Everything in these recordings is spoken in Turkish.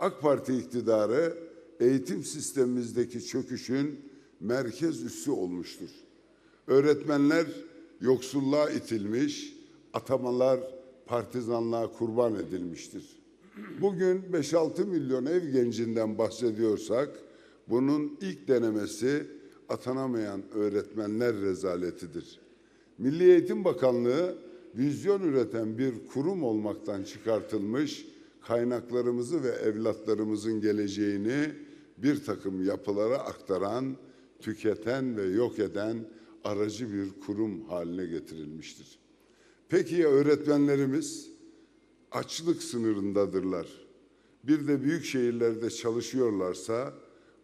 AK Parti iktidarı eğitim sistemimizdeki çöküşün merkez üssü olmuştur. Öğretmenler yoksulluğa itilmiş, atamalar partizanlığa kurban edilmiştir. Bugün 5-6 milyon ev gencinden bahsediyorsak bunun ilk denemesi atanamayan öğretmenler rezaletidir. Milli Eğitim Bakanlığı vizyon üreten bir kurum olmaktan çıkartılmış kaynaklarımızı ve evlatlarımızın geleceğini bir takım yapılara aktaran, tüketen ve yok eden aracı bir kurum haline getirilmiştir. Peki ya öğretmenlerimiz açlık sınırındadırlar. Bir de büyük şehirlerde çalışıyorlarsa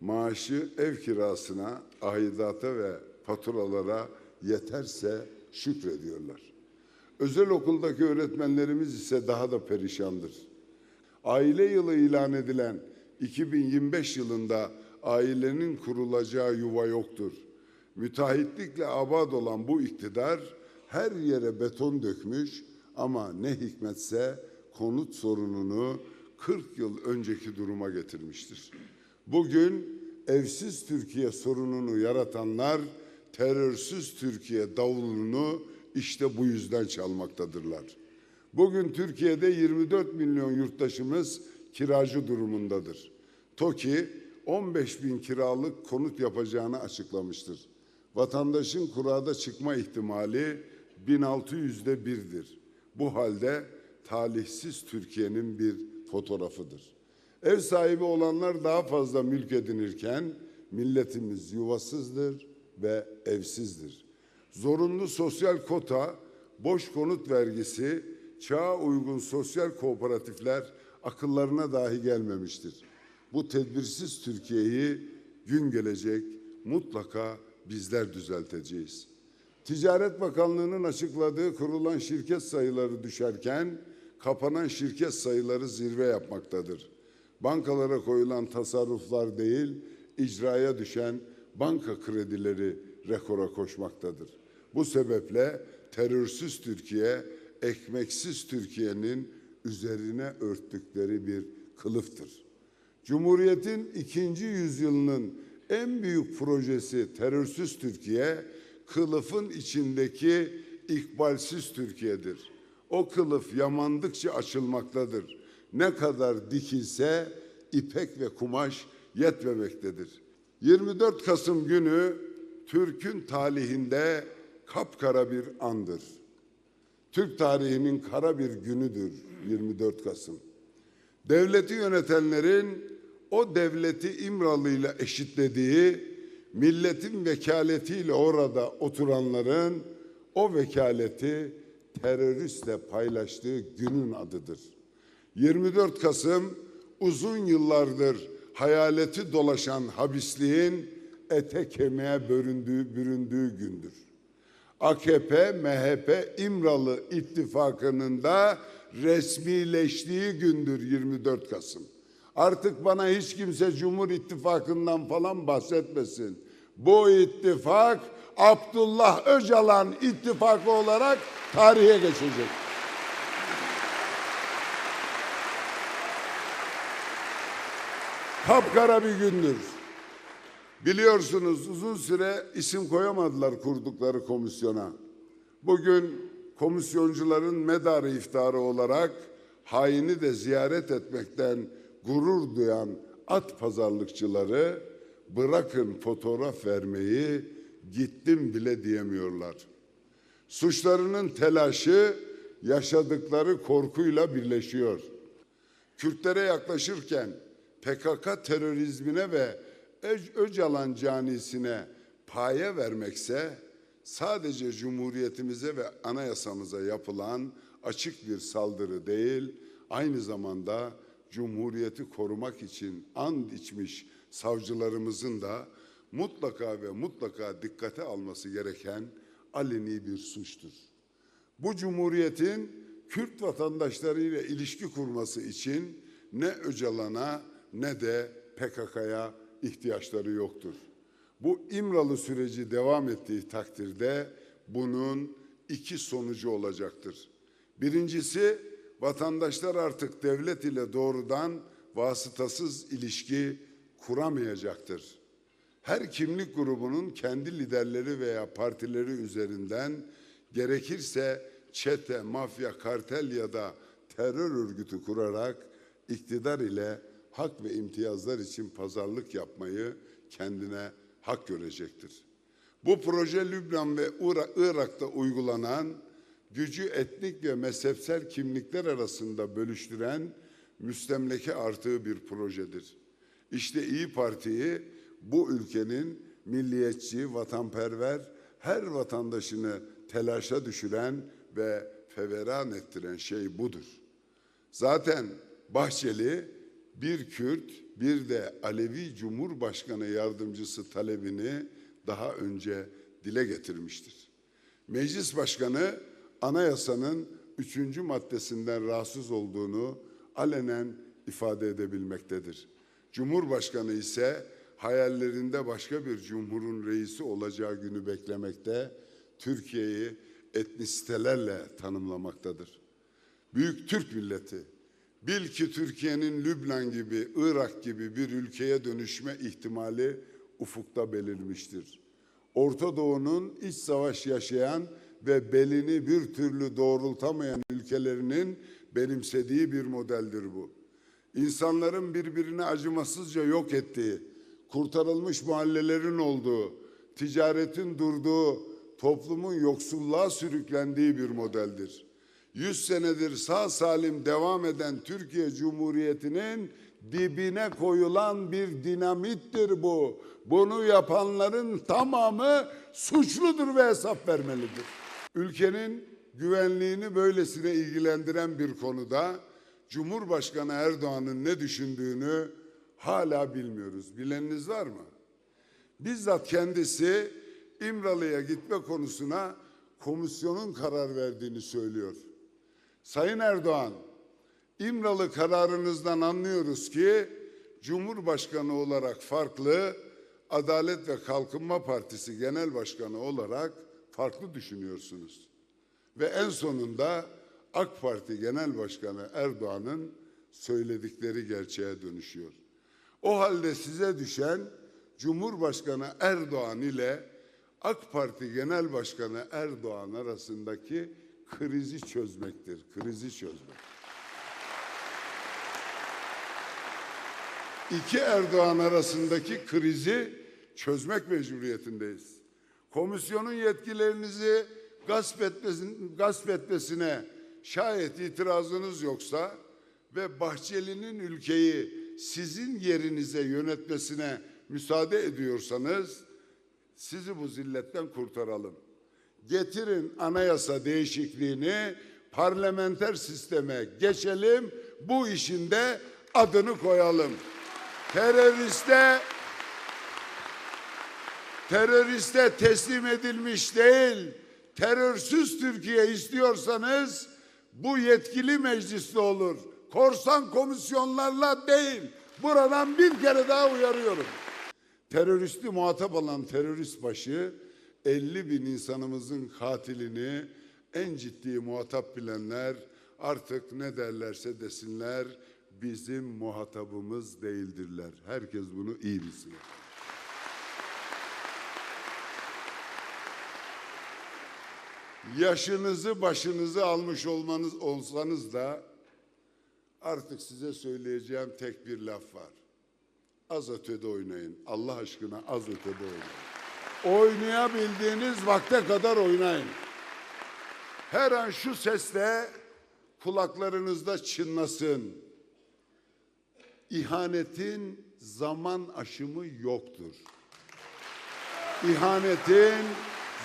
maaşı ev kirasına, aidat'a ve faturalara yeterse şükrediyorlar. Özel okuldaki öğretmenlerimiz ise daha da perişandır. Aile yılı ilan edilen 2025 yılında ailenin kurulacağı yuva yoktur. Müteahhitlikle abad olan bu iktidar her yere beton dökmüş ama ne hikmetse konut sorununu 40 yıl önceki duruma getirmiştir. Bugün evsiz Türkiye sorununu yaratanlar terörsüz Türkiye davulunu işte bu yüzden çalmaktadırlar. Bugün Türkiye'de 24 milyon yurttaşımız kiracı durumundadır. TOKİ 15 bin kiralık konut yapacağını açıklamıştır. Vatandaşın kurada çıkma ihtimali 1600'de birdir. Bu halde talihsiz Türkiye'nin bir fotoğrafıdır. Ev sahibi olanlar daha fazla mülk edinirken milletimiz yuvasızdır ve evsizdir. Zorunlu sosyal kota, boş konut vergisi, çağa uygun sosyal kooperatifler akıllarına dahi gelmemiştir. Bu tedbirsiz Türkiye'yi gün gelecek mutlaka bizler düzelteceğiz. Ticaret Bakanlığı'nın açıkladığı kurulan şirket sayıları düşerken kapanan şirket sayıları zirve yapmaktadır. Bankalara koyulan tasarruflar değil, icraya düşen banka kredileri rekora koşmaktadır. Bu sebeple terörsüz Türkiye, ekmeksiz Türkiye'nin üzerine örttükleri bir kılıftır. Cumhuriyetin ikinci yüzyılının en büyük projesi terörsüz Türkiye, kılıfın içindeki ikbalsiz Türkiye'dir. O kılıf yamandıkça açılmaktadır. Ne kadar dikilse ipek ve kumaş yetmemektedir. 24 Kasım günü Türk'ün talihinde kapkara bir andır. Türk tarihinin kara bir günüdür 24 Kasım. Devleti yönetenlerin o devleti İmralı eşitlediği, milletin vekaletiyle orada oturanların o vekaleti teröristle paylaştığı günün adıdır. 24 Kasım uzun yıllardır hayaleti dolaşan habisliğin ete kemiğe büründüğü, büründüğü gündür. AKP, MHP, İmralı ittifakının da resmileştiği gündür 24 Kasım. Artık bana hiç kimse Cumhur İttifakı'ndan falan bahsetmesin. Bu ittifak Abdullah Öcalan ittifakı olarak tarihe geçecek. Kapkara bir gündür. Biliyorsunuz uzun süre isim koyamadılar kurdukları komisyona. Bugün komisyoncuların medarı iftarı olarak haini de ziyaret etmekten gurur duyan at pazarlıkçıları bırakın fotoğraf vermeyi gittim bile diyemiyorlar. Suçlarının telaşı yaşadıkları korkuyla birleşiyor. Kürtlere yaklaşırken PKK terörizmine ve Öcalan canisine paye vermekse sadece Cumhuriyetimize ve anayasamıza yapılan açık bir saldırı değil, aynı zamanda Cumhuriyeti korumak için and içmiş savcılarımızın da mutlaka ve mutlaka dikkate alması gereken aleni bir suçtur. Bu Cumhuriyet'in Kürt vatandaşlarıyla ilişki kurması için ne Öcalan'a ne de PKK'ya ihtiyaçları yoktur. Bu İmralı süreci devam ettiği takdirde bunun iki sonucu olacaktır. Birincisi vatandaşlar artık devlet ile doğrudan vasıtasız ilişki kuramayacaktır. Her kimlik grubunun kendi liderleri veya partileri üzerinden gerekirse çete, mafya, kartel ya da terör örgütü kurarak iktidar ile hak ve imtiyazlar için pazarlık yapmayı kendine hak görecektir. Bu proje Lübnan ve Ira- Irak'ta uygulanan gücü etnik ve mezhepsel kimlikler arasında bölüştüren müstemleke artığı bir projedir. İşte İyi Parti'yi bu ülkenin milliyetçi, vatanperver, her vatandaşını telaşa düşüren ve feveran ettiren şey budur. Zaten Bahçeli bir Kürt bir de Alevi Cumhurbaşkanı yardımcısı talebini daha önce dile getirmiştir. Meclis Başkanı anayasanın üçüncü maddesinden rahatsız olduğunu alenen ifade edebilmektedir. Cumhurbaşkanı ise hayallerinde başka bir cumhurun reisi olacağı günü beklemekte, Türkiye'yi etnisitelerle tanımlamaktadır. Büyük Türk milleti, bil ki Türkiye'nin Lübnan gibi, Irak gibi bir ülkeye dönüşme ihtimali ufukta belirmiştir. Orta Doğu'nun iç savaş yaşayan ve belini bir türlü doğrultamayan ülkelerinin benimsediği bir modeldir bu. İnsanların birbirini acımasızca yok ettiği, kurtarılmış mahallelerin olduğu, ticaretin durduğu, toplumun yoksulluğa sürüklendiği bir modeldir. Yüz senedir sağ salim devam eden Türkiye Cumhuriyeti'nin dibine koyulan bir dinamittir bu. Bunu yapanların tamamı suçludur ve hesap vermelidir. Ülkenin güvenliğini böylesine ilgilendiren bir konuda Cumhurbaşkanı Erdoğan'ın ne düşündüğünü hala bilmiyoruz. Bileniniz var mı? Bizzat kendisi İmralı'ya gitme konusuna komisyonun karar verdiğini söylüyor. Sayın Erdoğan, İmralı kararınızdan anlıyoruz ki Cumhurbaşkanı olarak farklı, Adalet ve Kalkınma Partisi Genel Başkanı olarak farklı düşünüyorsunuz. Ve en sonunda AK Parti Genel Başkanı Erdoğan'ın söyledikleri gerçeğe dönüşüyor. O halde size düşen Cumhurbaşkanı Erdoğan ile AK Parti Genel Başkanı Erdoğan arasındaki krizi çözmektir. Krizi çözmek. İki Erdoğan arasındaki krizi çözmek mecburiyetindeyiz. Komisyonun yetkilerinizi gasp, etmesin, gasp etmesine şayet itirazınız yoksa ve Bahçeli'nin ülkeyi sizin yerinize yönetmesine müsaade ediyorsanız sizi bu zilletten kurtaralım. Getirin anayasa değişikliğini parlamenter sisteme geçelim. Bu işin de adını koyalım. Teröriste teröriste teslim edilmiş değil, terörsüz Türkiye istiyorsanız bu yetkili mecliste olur. Korsan komisyonlarla değil. Buradan bir kere daha uyarıyorum. Teröristi muhatap alan terörist başı 50 bin insanımızın katilini en ciddi muhatap bilenler artık ne derlerse desinler bizim muhatabımız değildirler. Herkes bunu iyi bilsin. Yaşınızı başınızı almış olmanız olsanız da artık size söyleyeceğim tek bir laf var. Az ötede oynayın. Allah aşkına az ötede oynayın. Oynayabildiğiniz vakte kadar oynayın. Her an şu sesle kulaklarınızda çınlasın. İhanetin zaman aşımı yoktur. İhanetin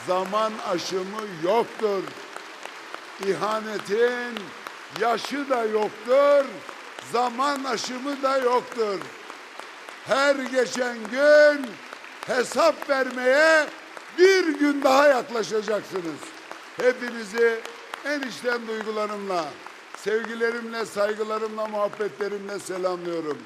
zaman aşımı yoktur. İhanetin yaşı da yoktur, zaman aşımı da yoktur. Her geçen gün hesap vermeye bir gün daha yaklaşacaksınız. Hepinizi en içten duygularımla, sevgilerimle, saygılarımla, muhabbetlerimle selamlıyorum.